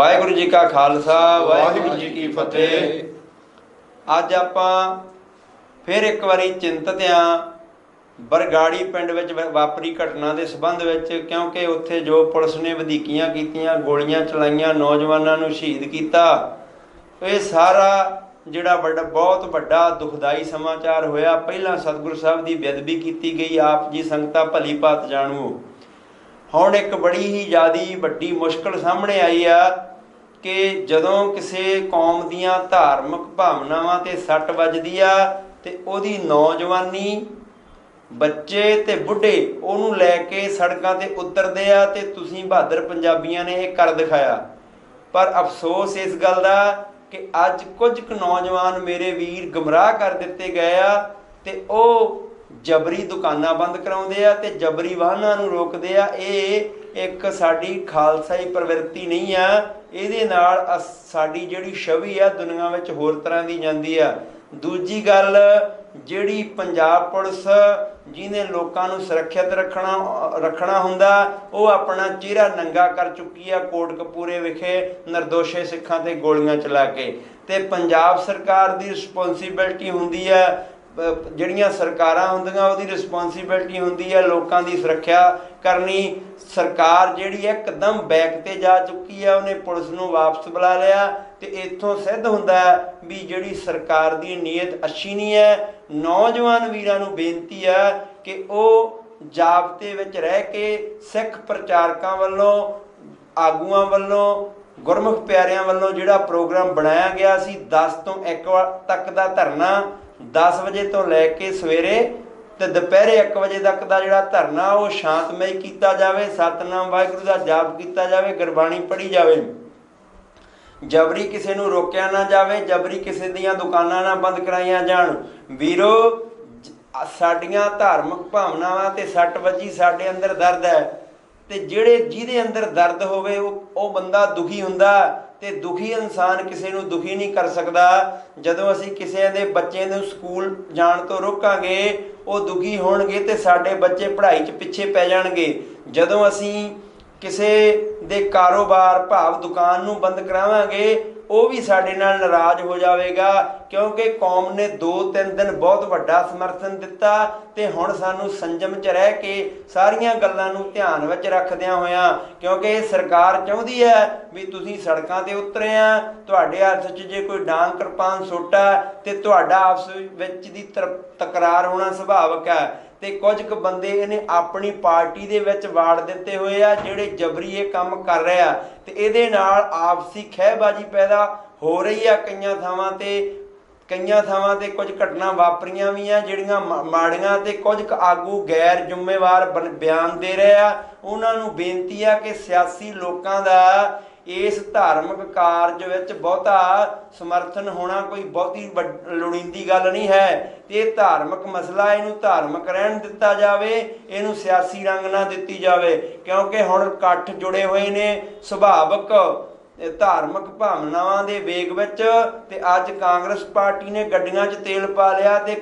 ਵਾਹਿਗੁਰੂ ਜੀ ਕਾ ਖਾਲਸਾ, ਵਾਹਿਗੁਰੂ ਜੀ ਕੀ ਫਤਿਹ। ਅੱਜ ਆਪਾਂ ਫਿਰ ਇੱਕ ਵਾਰੀ ਚਿੰਤਤ ਆਂ ਬਰਗਾੜੀ ਪਿੰਡ ਵਿੱਚ ਵਾ- ਵਾਪਰੀ ਘਟਨਾ ਦੇ ਸਬੰਧ ਵਿੱਚ, ਕਿਉਂਕਿ ਉੱਥੇ ਜੋ ਪੁਲਿਸ ਨੇ ਵਧੀਕੀਆਂ ਕੀਤੀਆਂ, ਗੋਲੀਆਂ ਚਲਾਈਆਂ, ਨੌਜਵਾਨਾਂ ਨੂੰ ਸ਼ਹੀਦ ਕੀਤਾ। ਇਹ ਸਾਰਾ ਜਿਹੜਾ ਵੱਡਾ, ਬਹੁਤ ਵੱਡਾ ਦੁਖਦਾਈ ਸਮਾਚਾਰ ਹੋਇਆ। ਪਹਿਲਾਂ ਸਤਿਗੁਰੂ ਸਾਹਿਬ ਦੀ ਬੇਅਦਬੀ ਕੀਤੀ ਗਈ, ਆਪ ਜੀ ਸੰਗਤਾਂ ਭਲੀ ਭਾਤ ਜਾਣੂ। ਹੁਣ ਇੱਕ ਬੜੀ ਹੀ ਜਿਆਦੀ ਵੱਡੀ ਮੁਸ਼ਕਲ ਸਾਹਮਣੇ ਆਈ ਆ। ਕਿ ਜਦੋਂ ਕਿਸੇ ਕੌਮ ਦੀਆਂ ਧਾਰਮਿਕ ਭਾਵਨਾਵਾਂ ਤੇ ਸੱਟ ਵੱਜਦੀ ਆ ਤੇ ਉਹਦੀ ਨੌਜਵਾਨੀ ਬੱਚੇ ਤੇ ਬੁੱਢੇ ਉਹਨੂੰ ਲੈ ਕੇ ਸੜਕਾਂ ਤੇ ਉਤਰਦੇ ਆ ਤੇ ਤੁਸੀਂ ਬਹਾਦਰ ਪੰਜਾਬੀਆਂ ਨੇ ਇਹ ਕਰ ਦਿਖਾਇਆ। ਪਰ ਅਫਸੋਸ ਇਸ ਗੱਲ ਦਾ ਕਿ ਅੱਜ ਕੁਝ ਕੁ ਨੌਜਵਾਨ ਮੇਰੇ ਵੀਰ ਗਮਰਾਹ ਕਰ ਦਿੱਤੇ ਗਏ ਆ ਤੇ ਉਹ ਜਬਰੀ ਦੁਕਾਨਾਂ ਬੰਦ ਕਰਾਉਂਦੇ ਆ ਤੇ ਜਬਰੀ ਵਾਹਨਾਂ ਨੂੰ ਰੋਕਦੇ ਆ। ਇਹ ਇੱਕ ਸਾਡੀ ਖਾਲਸਾਈ ਪ੍ਰਵਿਰਤੀ ਨਹੀਂ ਆ, ਇਹਦੇ ਨਾਲ ਅਸ- ਸਾਡੀ ਜਿਹੜੀ ਛਵੀ ਆ, ਦੁਨੀਆ ਵਿੱਚ ਹੋਰ ਤਰ੍ਹਾਂ ਦੀ ਜਾਂਦੀ ਆ। ਦੂਜੀ ਗੱਲ, ਜਿਹੜੀ ਪੰਜਾਬ ਪੁਲਿਸ ਜਿਹਨੇ ਲੋਕਾਂ ਨੂੰ ਸੁਰੱਖਿਅਤ ਰੱਖਣਾ ਰੱਖਣਾ ਹੁੰਦਾ, ਉਹ ਆਪਣਾ ਚਿਹਰਾ ਨੰਗਾ ਕਰ ਚੁੱਕੀ ਆ ਕੋਟਕਪੂਰੇ ਵਿਖੇ ਨਿਰਦੋਸ਼ੇ ਸਿੱਖਾਂ ਤੇ ਗੋਲੀਆਂ ਚਲਾ ਕੇ। ਤੇ ਪੰਜਾਬ ਸਰਕਾਰ ਦੀ ਰਿਸਪੌਂਸਿਬਿਲਟੀ ਹੁੰਦੀ ਆ ਜਿਹੜੀਆਂ ਸਰਕਾਰਾਂ ਹੁੰਦੀਆਂ, ਉਹਦੀ ਰਿਸਪੌਂਸਿਬਿਲਟੀ ਹੁੰਦੀ ਹੈ ਲੋਕਾਂ ਦੀ ਸੁਰੱਖਿਆ ਕਰਨੀ। ਸਰਕਾਰ ਜਿਹੜੀ ਹੈ ਇੱਕਦਮ ਬੈਕ ਤੇ ਜਾ ਚੁੱਕੀ ਹੈ, ਉਹਨੇ ਪੁਲਿਸ ਨੂੰ ਵਾਪਸ ਬੁਲਾ ਲਿਆ ਤੇ ਇੱਥੋਂ ਸਿੱਧ ਹੁੰਦਾ ਵੀ ਜਿਹੜੀ ਸਰਕਾਰ ਦੀ ਨੀਅਤ ਅੱਛੀ ਨਹੀਂ ਹੈ। ਨੌਜਵਾਨ ਵੀਰਾਂ ਨੂੰ ਬੇਨਤੀ ਹੈ ਕਿ ਉਹ ਜਾਬਤੇ ਵਿੱਚ ਰਹਿ ਕੇ ਸਿੱਖ ਪ੍ਰਚਾਰਕਾਂ ਵੱਲੋਂ, ਆਗੂਆਂ ਵੱਲੋਂ, ਗੁਰਮੁਖ ਪਿਆਰਿਆਂ ਵੱਲੋਂ ਜਿਹੜਾ ਪ੍ਰੋਗਰਾਮ ਬਣਾਇਆ ਗਿਆ ਸੀ 10 ਤੋਂ 1 ਤੱਕ ਦਾ ਧਰਨਾ 10 ਵਜੇ ਤੋਂ ਲੈ ਕੇ ਸਵੇਰੇ ਤੇ ਦੁਪਹਿਰੇ 1 ਵਜੇ ਤੱਕ ਦਾ ਜਿਹੜਾ ਧਰਨਾ, ਉਹ ਸ਼ਾਂਤਮਈ ਕੀਤਾ ਜਾਵੇ, ਸਤਨਾਮ ਵਾਹਿਗੁਰੂ ਦਾ ਜਾਪ ਕੀਤਾ ਜਾਵੇ, ਗੁਰਬਾਣੀ ਪੜ੍ਹੀ ਜਾਵੇ। ਜਬਰੀ ਕਿਸੇ ਨੂੰ ਰੋਕਿਆ ਨਾ ਜਾਵੇ, ਜਬਰੀ ਕਿਸੇ ਦੀਆਂ ਦੁਕਾਨਾਂ ਨਾ ਬੰਦ ਕਰਾਈਆਂ ਜਾਣ। ਵੀਰੋ ਸਾਡੀਆਂ ਧਾਰਮਿਕ ਭਾਵਨਾਵਾਂ ਤੇ ਸੱਟ ਵੱਜੀ, ਸਾਡੇ ਅੰਦਰ ਦਰਦ ਹੈ। ਤੇ ਜਿਹੜੇ ਜਿਹਦੇ ਅੰਦਰ ਦਰਦ ਹੋਵੇ, ਉਹ ਉਹ ਬੰਦਾ ਦੁਖੀ ਹੁੰਦਾ। ਤੇ ਦੁਖੀ ਇਨਸਾਨ ਕਿਸੇ ਨੂੰ ਦੁਖੀ ਨਹੀਂ ਕਰ ਸਕਦਾ। ਜਦੋਂ ਅਸੀਂ ਕਿਸੇ ਦੇ ਬੱਚੇ ਨੂੰ ਸਕੂਲ ਜਾਣ ਤੋਂ ਰੋਕਾਂਗੇ, ਉਹ ਦੁਖੀ ਹੋਣਗੇ ਤੇ ਸਾਡੇ ਬੱਚੇ ਪੜ੍ਹਾਈ 'ਚ ਪਿੱਛੇ ਪੈ ਜਾਣਗੇ। ਜਦੋਂ ਅਸੀਂ ਕਿਸੇ ਦੇ ਕਾਰੋਬਾਰ, ਭਾਵ ਦੁਕਾਨ ਨੂੰ ਬੰਦ ਕਰਾਵਾਂਗੇ, ਉਹ ਵੀ ਸਾਡੇ ਨਾਲ ਨਾਰਾਜ਼ ਹੋ ਜਾਵੇਗਾ। ਕਿਉਂਕਿ ਕੌਮ ਨੇ 2-3 ਦਿਨ ਬਹੁਤ ਵੱਡਾ ਸਮਰਥਨ ਦਿੱਤਾ ਤੇ ਹੁਣ ਸਾਨੂੰ ਸੰਜਮ 'ਚ ਰਹਿ ਕੇ ਸਾਰੀਆਂ ਗੱਲਾਂ ਨੂੰ ਧਿਆਨ ਵਿੱਚ ਰੱਖਦਿਆਂ ਹੋਇਆਂ, ਕਿਉਂਕਿ ਇਹ ਸਰਕਾਰ ਚਾਹੁੰਦੀ ਹੈ ਵੀ ਤੁਸੀਂ ਸੜਕਾਂ ਤੇ ਉਤਰੇ ਆ, ਤੁਹਾਡੇ ਹੱਥ 'ਚ ਜੇ ਕੋਈ ਡਾਂਗ ਕਿਰਪਾਨ ਸੋਟਾ ਤੇ ਤੁਹਾਡਾ ਆਪਸ ਵਿੱਚ ਦੀ ਤਰ- ਤਕਰਾਰ ਹੋਣਾ ਸੁਭਾਵਿਕ ਹੈ। ਤੇ ਕੁਝ ਕੁ ਬੰਦੇ ਇਹਨੇ ਆਪਣੀ ਪਾਰਟੀ ਦੇ ਵਿੱਚ ਵਾੜ ਦਿੱਤੇ ਹੋਏ ਆ, ਜਿਹੜੇ ਜਬਰੀ ਇਹ ਕੰਮ ਕਰ ਰਿਹਾ ਆ। ਤੇ ਇਹਦੇ ਨਾਲ ਆਪਸੀ ਖਹਿਬਾਜੀ ਪੈਦਾ ਹੋ ਰਹੀ ਆ ਕਈਆਂ ਥਾਵਾਂ ਤੇ ਕਈਆਂ ਥਾਵਾਂ ਤੇ ਕੁਝ ਘਟਨਾ ਵਾਪਰੀਆਂ ਵੀ ਆ, ਜਿਹੜੀਆਂ ਮਾ- ਮਾੜੀਆਂ ਤੇ ਕੁਝ ਕੁ ਆਗੂ ਗੈਰ ਜ਼ਿੰਮੇਵਾਰ ਬਨ- ਬਿਆਨ ਦੇ ਰਹੇ ਆ। ਉਹਨਾਂ ਨੂੰ ਬੇਨਤੀ ਆ ਕਿ ਸਿਆਸੀ ਲੋਕਾਂ ਦਾ ਇਸ ਧਾਰਮਿਕ ਕਾਰਜ ਵਿੱਚ ਬਹੁਤਾ ਸਮਰਥਨ ਹੋਣਾ ਕੋਈ ਬਹੁਤੀ ਵੱਡ- ਲੋੜੀਂਦੀ ਗੱਲ ਨਹੀਂ ਹੈ। ਤੇ ਇਹ ਧਾਰਮਿਕ ਮਸਲਾ, ਇਹਨੂੰ ਧਾਰਮਿਕ ਰਹਿਣ ਦਿੱਤਾ ਜਾਵੇ, ਇਹਨੂੰ ਸਿਆਸੀ ਰੰਗ ਨਾ ਦਿੱਤੀ ਜਾਵੇ। ਕਿਉਂਕਿ ਹੁਣ ਇਕੱਠ ਜੁੜੇ ਹੋਏ ਨੇ, ਸੁਭਾਵਿਕ ਧਾਰਮਿਕ ਭਾਵਨਾਵਾਂ ਦੇ ਵੇਗ ਵਿੱਚ ਤੇ ਅੱਜ ਕਾਂਗਰਸ ਪਾਰਟੀ ਨੇ ਗੱਡੀਆਂ 'ਚ ਤੇਲ ਪਾ ਲਿਆ ਤੇ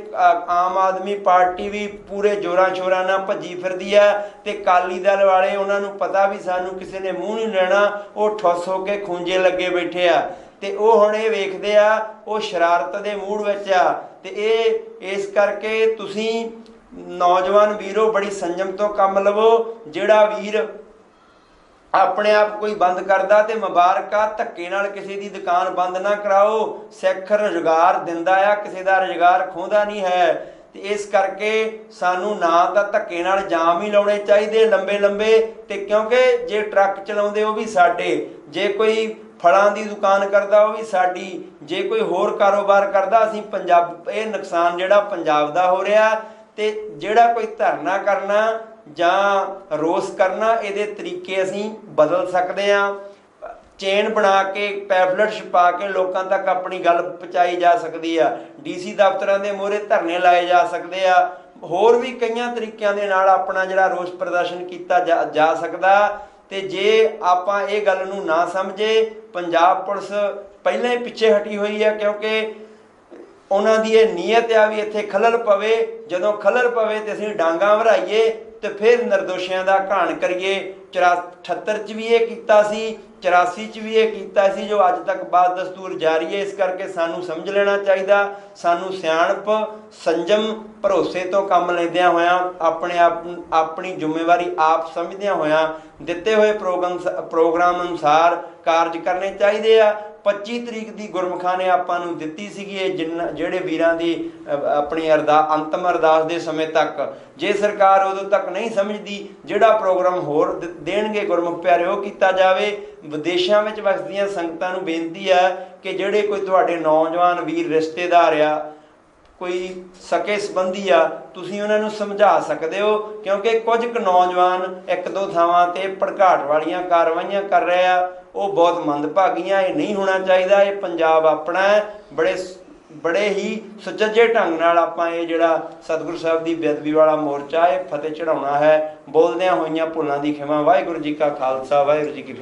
ਆਮ ਆਦਮੀ ਪਾਰਟੀ ਵੀ ਪੂਰੇ ਜੋਰਾਂ ਸ਼ੋਰਾਂ ਨਾਲ ਭੱਜੀ ਫਿਰਦੀ ਹੈ ਤੇ ਕਾਲੀ ਦਲ ਵਾਲੇ ਉਹਨਾਂ ਨੂੰ ਪਤਾ ਵੀ ਸਾਨੂੰ ਕਿਸੇ ਨੇ ਮੂੰਹ ਨਹੀਂ ਲੈਣਾ, ਉਹ ਠੁੱਸ ਹੋ ਕੇ ਖੂੰਜੇ ਲੱਗੇ ਬੈਠੇ ਆ। ਤੇ ਉਹ ਹੁਣ ਇਹ ਵੇਖਦੇ ਆ, ਉਹ ਸ਼ਰਾਰਤ ਦੇ ਮੂਡ ਵਿੱਚ ਆ। ਤੇ ਇਹ, ਇਸ ਕਰਕੇ ਤੁਸੀਂ ਨੌਜਵਾਨ ਵੀਰੋ ਬੜੀ ਸੰਜਮ ਤੋਂ ਕੰਮ ਲਵੋ, ਜਿਹੜਾ ਵੀਰ ਆਪਣੇ ਆਪ ਕੋਈ ਬੰਦ ਕਰਦਾ ਤੇ ਮੁਬਾਰਕਾ ਧੱਕੇ ਨਾਲ ਕਿਸੇ ਦੀ ਦੁਕਾਨ ਬੰਦ ਨਾ ਕਰਾਓ। ਸਿੱਖ ਰੁਜ਼ਗਾਰ ਦਿੰਦਾ ਆ, ਕਿਸੇ ਦਾ ਰੁਜ਼ਗਾਰ ਖੋਹਦਾ ਨਹੀਂ ਹੈ। ਤੇ ਇਸ ਕਰਕੇ ਸਾਨੂੰ ਨਾ ਤਾਂ ਧੱਕੇ ਨਾਲ ਜਾਮ ਹੀ ਲਾਉਣੇ ਚਾਹੀਦੇ ਲੰਬੇ ਲੰਬੇ ਤੇ ਕਿਉਂਕਿ ਜੇ ਟਰੱਕ ਚਲਾਉਂਦੇ ਉਹ ਵੀ ਸਾਡੇ, ਜੇ ਕੋਈ ਫਲਾਂ ਦੀ ਦੁਕਾਨ ਕਰਦਾ ਉਹ ਵੀ ਸਾਡੀ, ਜੇ ਕੋਈ ਹੋਰ ਕਾਰੋਬਾਰ ਕਰਦਾ ਅਸੀਂ ਪੰਜਾਬ, ਇਹ ਨੁਕਸਾਨ ਜਿਹੜਾ ਪੰਜਾਬ ਦਾ ਹੋ ਰਿਹਾ ਤੇ ਜਿਹੜਾ ਕੋਈ ਧਰਨਾ ਕਰਨਾ ਜਾਂ ਰੋਸ ਕਰਨਾ, ਇਹਦੇ ਤਰੀਕੇ ਅਸੀਂ ਬਦਲ ਸਕਦੇ ਹਾਂ। ਚੇਨ ਬਣਾ ਕੇ, ਪੈਫਲਟ ਛਪਾ ਕੇ ਲੋਕਾਂ ਤੱਕ ਆਪਣੀ ਗੱਲ ਪਹੁੰਚਾਈ ਜਾ ਸਕਦੀ ਆ। ਡੀਸੀ ਦਫ਼ਤਰਾਂ ਦੇ ਮੂਹਰੇ ਧਰਨੇ ਲਾਏ ਜਾ ਸਕਦੇ ਆ। ਹੋਰ ਵੀ ਕਈਆਂ ਤਰੀਕਿਆਂ ਦੇ ਨਾਲ ਆਪਣਾ ਜਿਹੜਾ ਰੋਸ ਪ੍ਰਦਰਸ਼ਨ ਕੀਤਾ ਜਾ- ਜਾ ਸਕਦਾ। ਤੇ ਜੇ ਆਪਾਂ ਇਹ ਗੱਲ ਨੂੰ ਨਾ ਸਮਝੇ, ਪੰਜਾਬ ਪੁਲਿਸ ਪਹਿਲਾਂ ਹੀ ਪਿੱਛੇ ਹਟੀ ਹੋਈ ਹੈ ਕਿਉਂਕਿ ਉਹਨਾਂ ਦੀ ਇਹ ਨੀਅਤ ਆ ਵੀ ਇੱਥੇ ਖਲਲ ਪਵੇ, ਜਦੋਂ ਖਲਲ ਪਵੇ ਤੇ ਅਸੀਂ ਡਾਂਗਾ ਭਰਾਈਏ ਤੇ ਫਿਰ ਨਿਰਦੋਸ਼ੀਆਂ ਦਾ ਘਾਣ ਕਰੀਏ। 78 ਚ ਵੀ ਇਹ ਕੀਤਾ ਸੀ 84 ਚ ਵੀ ਇਹ ਕੀਤਾ ਸੀ, ਜੋ ਅੱਜ ਤੱਕ ਬਾਦ ਦਸਤੂਰ ਜਾਰੀ ਹੈ, ਇਸ ਕਰਕੇ ਸਾਨੂੰ ਸਮਝ ਲੈਣਾ ਚਾਹੀਦਾ। ਸਾਨੂੰ ਸਿਆਣਪ, ਸੰਜਮ, ਭਰੋਸੇ ਤੋਂ ਕੰਮ ਲੈਂਦਿਆਂ ਹੋਇਆਂ, ਆਪਣੇ ਆਪ, ਆਪਣੀ ਜ਼ਿੰਮੇਵਾਰੀ ਆਪ ਸਮਝਦਿਆਂ ਹੋਇਆਂ ਦਿੱਤੇ ਹੋਏ ਪ੍ਰੋਗਰਾਮ ਪ੍ਰੋਗਰਾਮ ਅਨੁਸਾਰ ਕਾਰਜ ਕਰਨੇ ਚਾਹੀਦੇ ਆ। 25 ਤਰੀਕ ਦੀ ਗੁਰਮਖਾਂ ਨੇ ਆਪਾਂ ਨੂੰ ਦਿੱਤੀ ਸੀਗੀ ਇਹ, ਜਿੰਨ, ਜਿਹੜੇ ਵੀਰਾਂ ਦੀ ਆਪਣੀ ਅਰਦਾ, ਅੰਤਮ ਅਰਦਾਸ ਦੇ ਸਮੇਂ ਤੱਕ। ਜੇ ਸਰਕਾਰ ਉਦੋਂ ਤੱਕ ਨਹੀਂ ਸਮਝਦੀ, ਜਿਹੜਾ ਪ੍ਰੋਗਰਾਮ ਹੋਰ ਦੇਣਗੇ ਗੁਰਮੁਖ ਪਿਆਰੇ ਉਹ ਕੀਤਾ ਜਾਵੇ। ਵਿਦੇਸ਼ਾਂ ਵਿੱਚ ਵਸਦੀਆਂ ਸੰਗਤਾਂ ਨੂੰ ਬੇਨਤੀ ਆ ਕਿ ਜਿਹੜੇ ਕੋਈ ਤੁਹਾਡੇ ਨੌਜਵਾਨ ਵੀਰ, ਰਿਸ਼ਤੇਦਾਰ ਆ, ਕੋਈ ਸਕੇ ਸੰਬੰਧੀ ਆ, ਤੁਸੀਂ ਉਹਨਾਂ ਨੂੰ ਸਮਝਾ ਸਕਦੇ ਹੋ, ਕਿਉਂਕਿ ਕੁਝ ਕੁ ਨੌਜਵਾਨ ਇੱਕ ਦੋ ਥਾਵਾਂ ਤੇ ਭੜਕਾਟ ਵਾਲੀਆਂ ਕਾਰਵਾਈਆਂ ਕਰ ਰਹੇ ਆ। ਉਹ ਬਹੁਤ ਮੰਦਭਾਗੀਆਂ, ਇਹ ਨਹੀਂ ਹੋਣਾ ਚਾਹੀਦਾ, ਇਹ ਪੰਜਾਬ ਆਪਣਾ ਹੈ। ਬੜੇ ਬੜੇ ਹੀ ਸੁਚੱਜੇ ਢੰਗ ਨਾਲ ਆਪਾਂ ਇਹ ਜਿਹੜਾ ਸਤਿਗੁਰੂ ਸਾਹਿਬ ਦੀ ਬੇਅਦਬੀ ਵਾਲਾ ਮੋਰਚਾ, ਇਹ ਫਤਿਹ ਚੜਾਉਣਾ ਹੈ। ਬੋਲਦਿਆਂ ਹੋਈਆਂ ਭੁੱਲਾਂ ਦੀ ਖਿਮਾ। ਵਾਹਿਗੁਰੂ ਜੀ ਕਾ ਖਾਲਸਾ, ਵਾਹਿਗੁਰੂ ਜੀ ਕੀ ਫਤਿਹ।